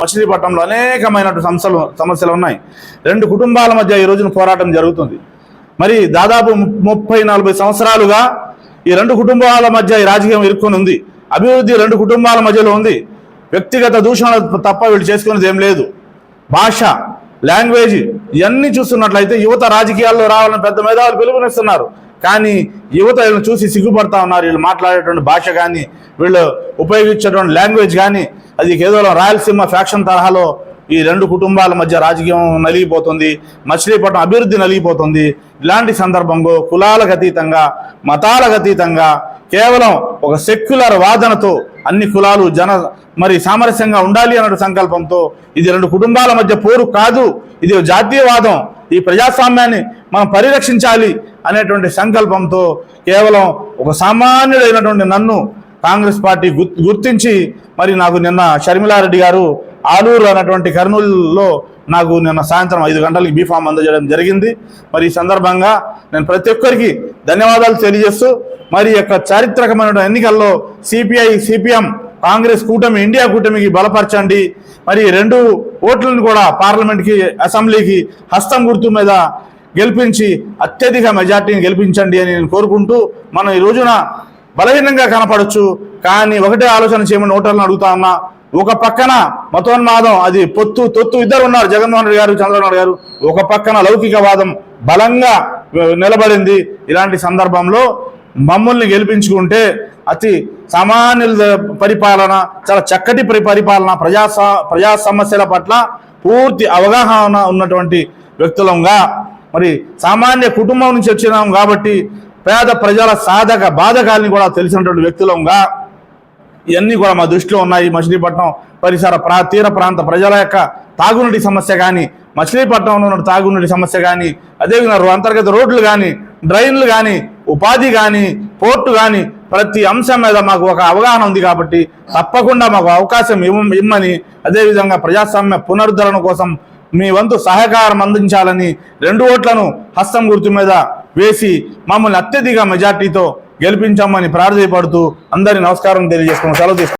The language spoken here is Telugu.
మచిలీపట్నంలో అనేకమైనటువంటి సమస్యలు సమస్యలు ఉన్నాయి. రెండు కుటుంబాల మధ్య ఈ రోజున పోరాటం జరుగుతుంది. మరి దాదాపు ముప్పై నలభై సంవత్సరాలుగా ఈ రెండు కుటుంబాల మధ్య ఈ రాజకీయం ఇరుక్కొని ఉంది. అభివృద్ధి రెండు కుటుంబాల మధ్యలో ఉంది. వ్యక్తిగత దూషణ తప్ప వీళ్ళు చేసుకునేది ఏం లేదు. భాష లాంగ్వేజ్ ఇవన్నీ చూస్తున్నట్లయితే యువత రాజకీయాల్లో రావాలని పెద్ద మేధావులు పిలుపునిస్తున్నారు. కానీ యువత వీళ్ళని చూసి సిగ్గుపడతా ఉన్నారు. వీళ్ళు మాట్లాడేటువంటి భాష కానీ వీళ్ళు ఉపయోగించేటువంటి లాంగ్వేజ్ కానీ అది కేవలం రాయలసీమ ఫ్యాక్షన్ తరహాలో ఈ రెండు కుటుంబాల మధ్య రాజకీయం నలిగిపోతుంది. మచిలీపట్నం అభివృద్ధి నలిగిపోతుంది. ఇలాంటి సందర్భంలో కులాలకు అతీతంగా మతాలకు అతీతంగా కేవలం ఒక సెక్యులర్ వాదనతో అన్ని కులాలు జన మరి సామరస్యంగా ఉండాలి అన్న సంకల్పంతో ఇది రెండు కుటుంబాల మధ్య పోరు కాదు. ఇది జాతీయవాదం. ఈ ప్రజాస్వామ్యాన్ని మనం పరిరక్షించాలి అనేటువంటి సంకల్పంతో కేవలం ఒక సామాన్యుడైనటువంటి నన్ను కాంగ్రెస్ పార్టీ గుర్- గుర్తించి మరి నాకు నిన్న షర్మిలారెడ్డి గారు ఆలూరు అన్నటువంటి కర్నూలులో నాకు నిన్న సాయంత్రం ఐదు గంటలకి బీఫామ్ అందజేయడం జరిగింది. మరి ఈ సందర్భంగా నేను ప్రతి ఒక్కరికి ధన్యవాదాలు తెలియజేస్తూ మరి యొక్క చారిత్రకమైన ఎన్నికల్లో సిపిఐ సిపిఎం కాంగ్రెస్ కూటమి ఇండియా కూటమికి బలపరచండి. మరి రెండు ఓట్లను కూడా పార్లమెంట్కి అసెంబ్లీకి హస్తం గుర్తు మీద గెలిపించి అత్యధిక మెజార్టీని గెలిపించండి అని నేను కోరుకుంటూ మనం ఈ రోజున బలహీనంగా కనపడచ్చు. కానీ ఒకటే ఆలోచన చేయమని ఓటర్లను అడుగుతా ఉన్నా ఒక పక్కన మతోన్మాదం అది పొత్తు తొత్తు ఇద్దరు ఉన్నారు జగన్మోహన్ రెడ్డి గారు చంద్రబాబు నాయుడు గారు. ఒక పక్కన లౌకికవాదం బలంగా నిలబడింది. ఇలాంటి సందర్భంలో మమ్మల్ని గెలిపించుకుంటే అతి సామాన్యుల పరిపాలన చాలా చక్కటి పరి పరిపాలన ప్రజా ప్రజా సమస్యల పట్ల పూర్తి అవగాహన ఉన్నటువంటి వ్యక్తులంగా మరి సామాన్య కుటుంబం నుంచి వచ్చినాం కాబట్టి పేద ప్రజల సాధక బాధకాలని కూడా తెలిసినటువంటి వ్యక్తులంగా ఇవన్నీ కూడా మా దృష్టిలో ఉన్నాయి. మచిలీపట్నం పరిసర ప్రా తీర ప్రాంత ప్రజల యొక్క తాగునీటి సమస్య కానీ మచిలీపట్నంలో ఉన్న తాగునీటి సమస్య కానీ అదేవిధంగా అంతర్గత రోడ్లు కానీ డ్రైన్లు కానీ ఉపాధి కానీ పోర్టు కానీ ప్రతి అంశం మీద మాకు ఒక అవగాహన ఉంది కాబట్టి తప్పకుండా మాకు అవకాశం ఇవ్వ ఇమ్మని అదేవిధంగా ప్రజాస్వామ్య పునరుద్ధరణ కోసం మీ వంతు సహకారం అందించాలని రెండు ఓట్లను హస్తం గుర్తు మీద వేసి మమ్మల్ని అత్యధిక మెజార్టీతో గెలిపించామని ప్రార్థయపడుతూ అందరి నమస్కారం తెలియజేసుకున్నాం సెలవు తీసుకు